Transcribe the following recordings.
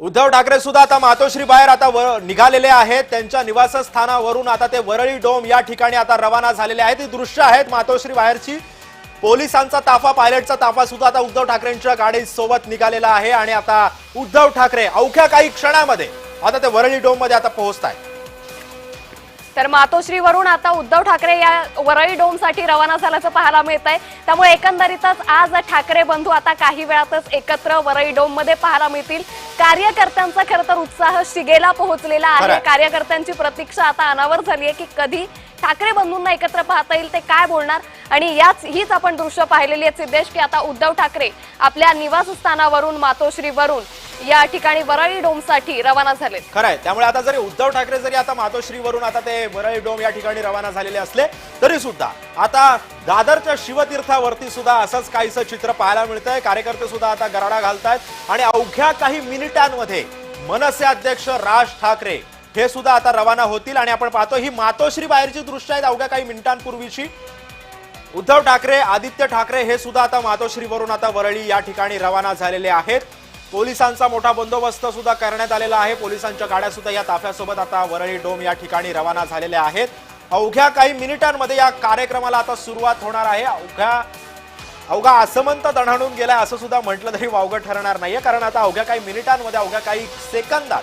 उद्धव ठाकरे सुद्धा आता मातोश्री बाहेर आता व- निघालेले आहेत. त्यांच्या निवासस्थानावरून आता ते वरळी डोम या ठिकाणी आता रवाना झालेले आहेत. ही दृश्य आहेत मातोश्री बाहेरची. पोलिसांचा ताफा पायलटचा ताफा सुद्धा आता उद्धव ठाकरेंच्या गाडीसोबत निघालेला आहे. आणि आता उद्धव ठाकरे अवघ्या काही क्षणामध्ये आता ते वरळी डोममध्ये आता पोहोचत आहेत तर मातोश्रीवरून आता उद्धव ठाकरे या वरळी डोमसाठी रवाना झाल्याचं पाहायला मिळत आहे त्यामुळे एकंदरीतच आज ठाकरे बंधू आता काही वेळातच एकत्र वरळी डोममध्ये पाहायला मिळतील. कार्यकर्त्यांचा खरं तर उत्साह शिगेला पोहोचलेला. आहे. कार्यकर्त्यांची प्रतीक्षा आता अनावर झाली आहे की कधी ठाकरे बंधूंना एकत्र पाहता येईल ते काय बोलणार? आणि याच हीच आपण दृश्य पाहिलेली आहेत सिद्धेश की आता उद्धव ठाकरे आपल्या निवासस्थानावरून मातोश्रीवरून या ठिकाणी वरळी डोमसाठी रवाना झालेत. खरंय. त्यामुळे आता जरी उद्धव ठाकरे जरी आता मातोश्रीवरून आता ते वरळी डोम या ठिकाणी रवाना झालेले असले तरी सुद्धा आता दादरच्या शिवतीर्थावरती सुद्धा असंच काहीसं चित्र पाहायला मिळतंय. कार्यकर्ते सुद्धा आता गराडा घालतायत. आणि अवघ्या काही मिनिटांमध्ये मनसे अध्यक्ष राज ठाकरे हे सुद्धा आता रवाना होतील. आणि आपण पाहतो ही मातोश्री बाहेरची दृश्य आहेत अवघ्या काही मिनिटांपूर्वीची. उद्धव ठाकरे आदित्य ठाकरे हे सुद्धा आता मातोश्रीवरून आता वरळी या ठिकाणी रवाना झालेले आहेत. पोलिसांचा मोठा बंदोबस्त सुद्धा करण्यात आलेला आहे. पोलिसांच्या गाड्या सुद्धा या ताफ्यासोबत आता वरळी डोम या ठिकाणी रवाना झालेल्या आहेत. अवघ्या काही मिनिटांमध्ये या कार्यक्रमाला आता सुरुवात होणार आहे. अवघ्या अवघा असमंत दणाणून गेलाय असं सुद्धा म्हटलं तरी वावगं ठरणार नाहीये. कारण आता अवघ्या काही मिनिटांमध्ये अवघ्या काही सेकंदात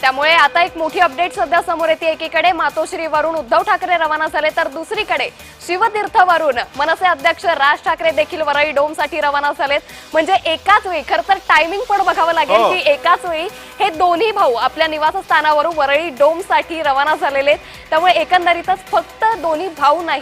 त्यामुळे आता एक मोठी अपडेट सध्या समोर येते एकीकडे मातोश्रीवरून उद्धव ठाकरे रवाना झाले तर दुसरीकडे शिवतीर्थवरून मनसे अध्यक्ष राज ठाकरे देखील वरळी डोमसाठी रवाना झालेत म्हणजे एकाच वेळी खरं तर टायमिंग पण बघावं लागेल हो. की एकाच वेळी हे दोन्ही भाऊ आपल्या निवासस्थानावरून वरळी डोमसाठी रवाना झालेले त्यामुळे एकंदरीतच फक्त दोन्ही भाऊ नाही.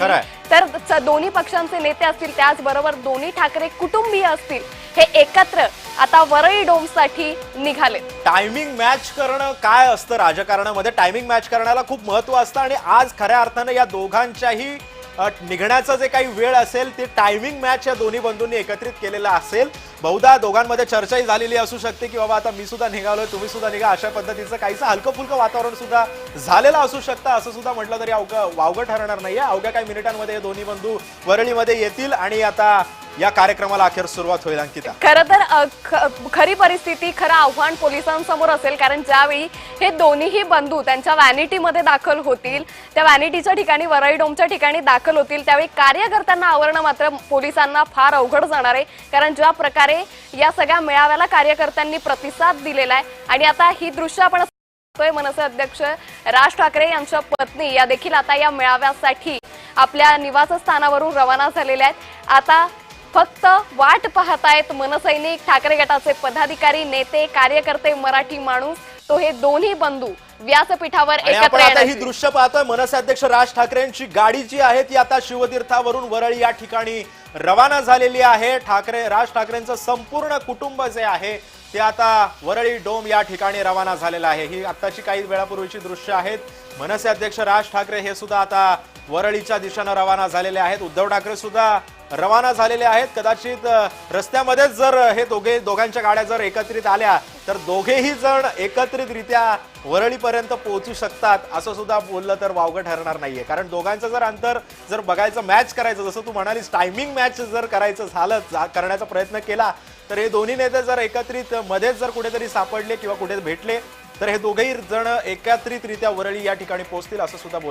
तर दोन्ही पक्षांचे नेते असतील त्याचबरोबर दोन्ही ठाकरे कुटुंबीय असतील हे एकत्र आता वरळी डोमसाठी निघाले. टायमिंग मॅच करणं काय असतं राजकारणामध्ये? टायमिंग मॅच करण्याला खूप महत्त्व असतं आणि आज खऱ्या अर्थानं या दोघांच्याही निघण्याचं जे काही वेळ असेल ते टायमिंग मॅच या दोन्ही बंधूंनी एकत्रित केलेला असेल. बहुधा दोघांमध्ये चर्चाही झालेली असू शकते की बाबा आता मी सुद्धा निघालोय तुम्ही सुद्धा निघा. अशा पद्धतीचं काहीसं हलकं फुलकं वातावरण सुद्धा झालेलं असू शकतं. असं सुद्धा म्हटलं तरी अवघं वावगं ठरणार नाहीये. अवघ्या काही मिनिटांमध्ये हे दोन्ही बंधू वरळीमध्ये येतील आणि आता या कार्यक्रमाला अखेर सुरुवात होईल अंकिता. खरं तर ख- खरी परिस्थिती खरं आव्हान पोलिसांसमोर असेल कारण ज्यावेळी हे दोन्हीही बंधू त्यांच्या व्हॅनिटीमध्ये दाखल होतील त्या व्हॅनिटीच्या ठिकाणी वरळी डोमच्या ठिकाणी दाखल होतील त्यावेळी कार्यकर्त्यांना आवरणं मात्र पोलिसांना फार अवघड जाणार आहे. कारण ज्या प्रकारे या सगळ्या मेळाव्याला कार्यकर्त्यांनी प्रतिसाद दिलेला आहे आणि आता ही दृश्य आपण मनसे अध्यक्ष राज ठाकरे यांच्या पत्नी या देखील आता या मेळाव्यासाठी आपल्या निवासस्थानावरून रवाना झालेल्या आहेत. आता फक्त वाट पाहतायत मनसैनिक ठाकरे गटाचे पदाधिकारी नेते कार्यकर्ते मराठी माणूस. तो हे दोन्ही बंधू व्यासपीठावर एकत्र आता ही. दृश्य पाहतोय. मनसे अध्यक्ष राज ठाकरेंची गाडी जी आहे ती आता शिवतीर्थावरून वरळी या ठिकाणी रवाना झालेली आहे. ठाकरे राज ठाकरेंचं संपूर्ण कुटुंब जे आहे ते आता वरळी डोम या ठिकाणी रवाना झालेलं आहे. ही आताची काही वेळापूर्वीची दृश्य आहेत. मनसे अध्यक्ष राज ठाकरे हे सुद्धा आता वरळीच्या दिशेनं रवाना झालेले आहेत. उद्धव ठाकरे सुद्धा रवाना झालेले आहेत. कदाचित रस्त्यामध्येच जर हे दोघे दोघांच्या गाड्या जर एकत्रित आल्या तर दोघेही जण एकत्रितरित्या वरळीपर्यंत पोहोचू शकतात असं सुद्धा बोललं तर वावगं ठरणार नाहीये. कारण दोघांचं जर अंतर जर बघायचं मॅच करायचं जसं तू म्हणालीस टायमिंग मॅच जर करायचं झालं जा- करण्याचा प्रयत्न केला तर हे दोन्ही नेते जर एकत्रित मध्येच जर कुठेतरी सापडले किंवा कुठे भेटले तर हे दोघेही जण एकत्रितरित्या वरळी या ठिकाणी पोहोचतील असं सुद्धा बोल